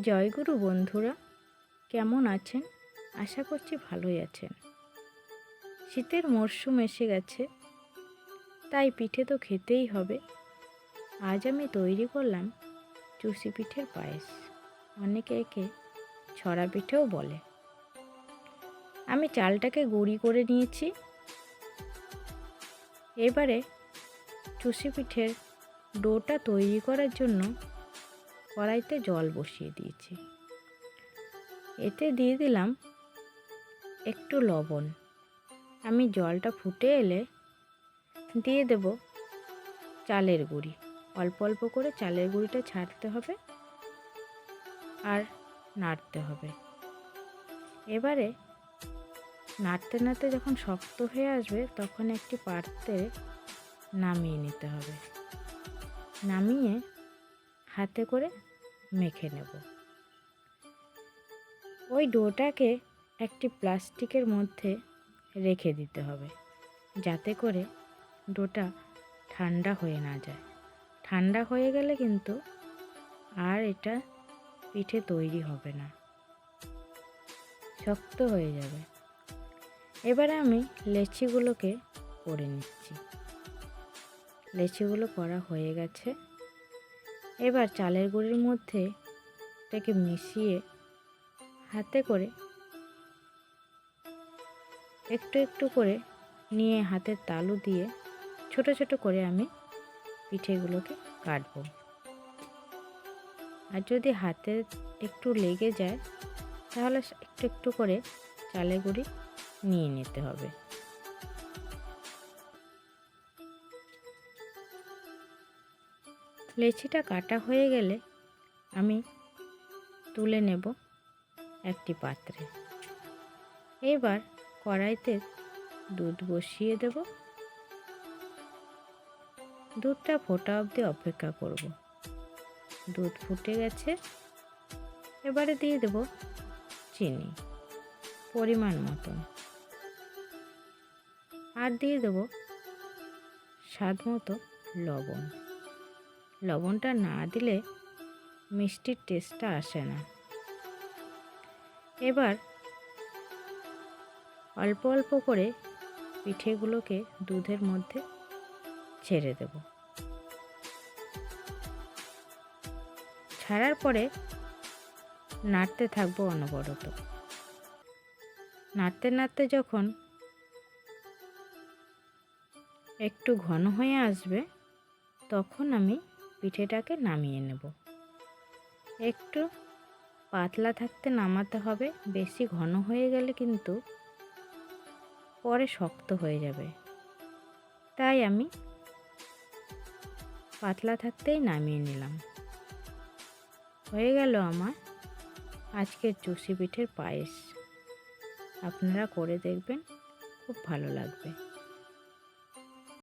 জয়গুরু বন্ধুরা, কেমন আছেন? আশা করছি ভালোই আছেন। শীতের মরশুম এসে গেছে, তাই পিঠে তো খেতেই হবে। আজ আমি তৈরি করলাম চুষি পিঠের পায়েস। অনেকে একে ছড়া পিঠেও বলে। আমি চালটাকে গুঁড়ি করে নিয়েছি। এবারে চুষি পিঠের ডোটা তৈরি করার জন্য কড়াইতে জল বসিয়ে দিয়েছি। এতে দিয়ে দিলাম একটু লবণ। আমি জলটা ফুটে এলে দিয়ে দেব চালের গুঁড়ি। অল্প অল্প করে চালের গুঁড়িটা ছাড়তে হবে আর নাড়তে হবে। এবারে নাড়তে নাড়তে যখন শক্ত হয়ে আসবে তখন একটি পাত্রে নামিয়ে নিতে হবে। নামিয়ে হাতে করে মেখে নেব। ওই ডোটাকে একটি প্লাস্টিকের মধ্যে রেখে দিতে হবে, যাতে করে ডোটা ঠান্ডা হয়ে না যায়। ঠান্ডা হয়ে গেলে কিন্তু আর এটা পিঠে তৈরি হবে না। শক্ত হয়ে যাবে। এবার আমি লেচিগুলোকে করে নিচ্ছি। লেচিগুলো করা হয়ে গেছে। এবার চালের গুঁড়ির মধ্যে এটাকে মিশিয়ে হাতে করে একটু একটু করে নিয়ে হাতের তালু দিয়ে ছোট ছোট করে আমি পিঠেগুলোকে কাটবো। আর যদি হাতে একটু লেগে যায়, তাহলে একটু একটু করে চালের গুঁড়ি নিয়ে নিতে হবে। লেচিটা কাটা হয়ে গেলে আমি তুলে নেব একটি পাত্রে। এবার কড়াইতে দুধ বসিয়ে দেব। দুধটা ফোটা অবধি অপেক্ষা করব। দুধ ফুটে গেছে। এবারে দিয়ে দেব চিনি, পরিমাণ মতন। আর দিয়ে দেব স্বাদ মতো লবণ। লবণটা না দিলে মিষ্টির টেস্টটা আসে না। এবার অল্প অল্প করে পিঠেগুলোকে দুধের মধ্যে ছেড়ে দেব। ছাড়ার পরে নাড়তে থাকব অনবরত। নাড়তে নাড়তে যখন একটু ঘন হয়ে আসবে, তখন আমি পিঠেটাকে নামিয়ে নেব। একটু পাতলা থাকতে নামাতে হবে, বেশি ঘন হয়ে গেলে কিন্তু পরে শক্ত হয়ে যাবে। তাই আমি পাতলা থাকতেই নামিয়ে নিলাম। হয়ে গেল আমার আজকের চুষি পিঠের পায়েস। আপনারা করে দেখবেন, খুব ভালো লাগবে।